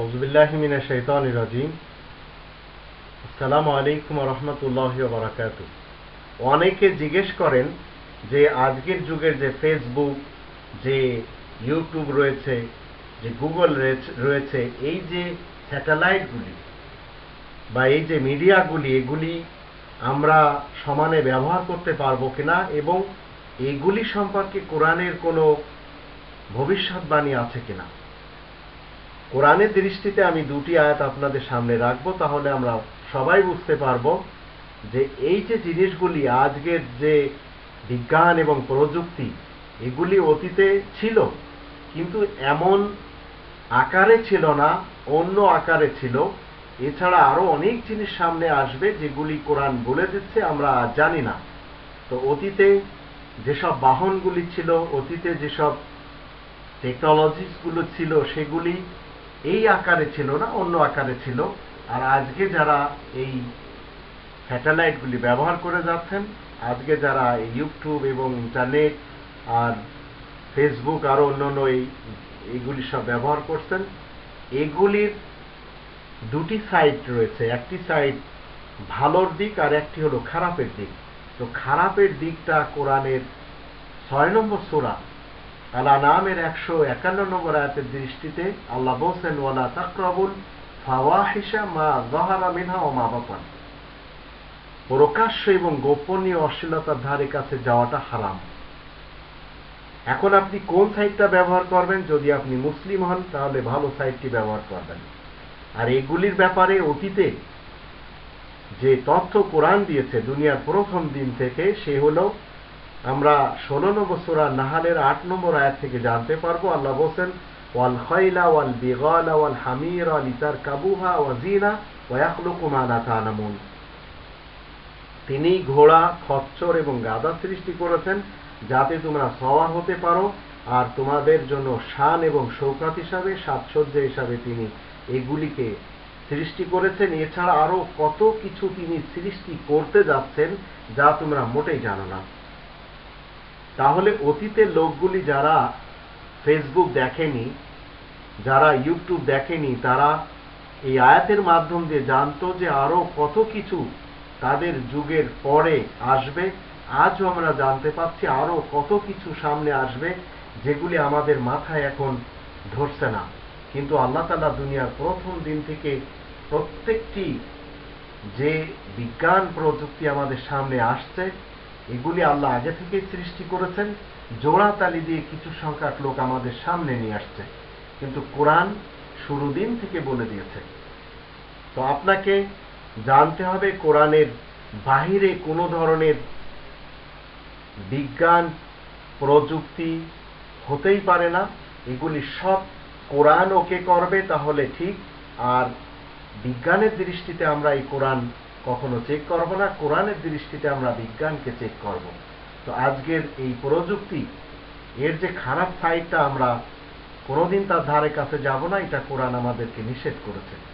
আউজুবিল্লাহিমিনা শৈতান রাজিম আসসালামু আলাইকুম রহমতুল্লাহ বারাকাত অনেকে জিজ্ঞেস করেন যে আজকের যুগের যে ফেসবুক যে ইউটিউব রয়েছে, যে গুগল রয়েছে এই যে স্যাটেলাইটগুলি বা এই যে মিডিয়াগুলি এগুলি আমরা সমানে ব্যবহার করতে পারব কিনা এবং এগুলি সম্পর্কে কোরআনের কোনো ভবিষ্যৎবাণী আছে কিনা? কোরআনের দৃষ্টিতে আমি দুটি আয়াত আপনাদের সামনে রাখব, তাহলে আমরা সবাই বুঝতে পারব যে এই যে জিনিসগুলি আজকের যে বিজ্ঞান এবং প্রযুক্তি, এগুলি অতীতে ছিল, কিন্তু এমন আকারে ছিল না, অন্য আকারে ছিল। এছাড়া আরও অনেক জিনিস সামনে আসবে যেগুলি কোরআন বলে দিচ্ছে, আমরা জানি না। তো অতীতে যেসব বাহনগুলি ছিল, অতীতে যেসব টেকনোলজিসগুলো ছিল, সেগুলি এই আকারে ছিল না, অন্য আকারে ছিল। আর আজকে যারা এই স্যাটেলাইটগুলি ব্যবহার করে যাচ্ছেন, আজকে যারা ইউটিউব এবং ইন্টারনেট আর ফেসবুক আরও অন্যান্য এই, এইগুলি সব ব্যবহার করছেন, এগুলির দুটি সাইড রয়েছে। একটি সাইড ভালোর দিক আর একটি হলো খারাপের দিক। তো খারাপের দিকটা কোরআনের ছয় নম্বর সোরা আলা নামের একশো একান্ন নম্বর আয়াতের দৃষ্টিতে আল্লাহ বলছেন, ওয়ালা তাকরাবুল ফাওয়াহিসা মা জহারা মিনহা ও মা বাপান প্রকাশ্য এবং গোপনীয় অশ্লীলতার ধারে কাছে যাওয়াটা হারাম। এখন আপনি কোন সাইটটা ব্যবহার করবেন? যদি আপনি মুসলিম হন, তাহলে ভালো সাইটটি ব্যবহার করবেন। আর এগুলির ব্যাপারে অতীতে যে তথ্য কোরআন দিয়েছে, দুনিয়ার প্রথম দিন থেকে, সে হলো আমরা ষোলো নম্বর সোরা নাহালের আট নম্বর আয়াত থেকে জানতে পারব। আল্লাহ বলছেন, ওয়াল খয়লা ওয়াল বিগলা ওয়াল হামির ওয়াল ইতার কাবুহা ওয়াজিনা ওয়াকলুকু মালা তানামুন তিনি ঘোড়া, খচ্চর এবং গাদা সৃষ্টি করেছেন, যাতে তোমরা সওয়ার হতে পারো, আর তোমাদের জন্য শান এবং শৌকাত হিসাবে, সাজসজ্জা হিসাবে তিনি এগুলিকে সৃষ্টি করেছেন। এছাড়া আরও কত কিছু তিনি সৃষ্টি করতে যাচ্ছেন, যা তোমরা মোটেই জানো না। তাহলে অতীতের লোকগুলি যারা ফেসবুক দেখেনি, যারা ইউটিউব দেখেনি, তারা এই আয়াতের মাধ্যম দিয়ে জানতো যে আরও কত কিছু তাদের যুগের পরে আসবে। আজও আমরা জানতে পাচ্ছি আরও কত কিছু সামনে আসবে, যেগুলি আমাদের মাথায় এখন ধরছে না। কিন্তু আল্লাহ তালা দুনিয়ার প্রথম দিন থেকে প্রত্যেকটি যে বিজ্ঞান প্রযুক্তি আমাদের সামনে আসছে এগুলি আল্লাহ আগে থেকে সৃষ্টি করেছেন। জোড়া তালি দিয়ে কিছু সংখ্যক লোক আমাদের সামনে নিয়ে আসছে। কিন্তু কোরআন শুরু দিন থেকে বলে দিয়েছে। তো আপনাকে জানতে হবে, কোরআনের বাহিরে কোনো ধরনের বিজ্ঞান, প্রযুক্তি হতেই পারে না। এগুলি সব কোরআন ওকে করবে তাহলে ঠিক। আর বিজ্ঞানের দৃষ্টিতে আমরা এই কোরআন কখনো চেক করব না, কোরআনের দৃষ্টিতে আমরা বিজ্ঞানকে চেক করব। তো আজকের এই প্রযুক্তি, এর যে খারাপ সাইডটা আমরা কোনোদিন তার ধারে কাছে যাব না, এটা কোরআন আমাদেরকে নিষেধ করেছে।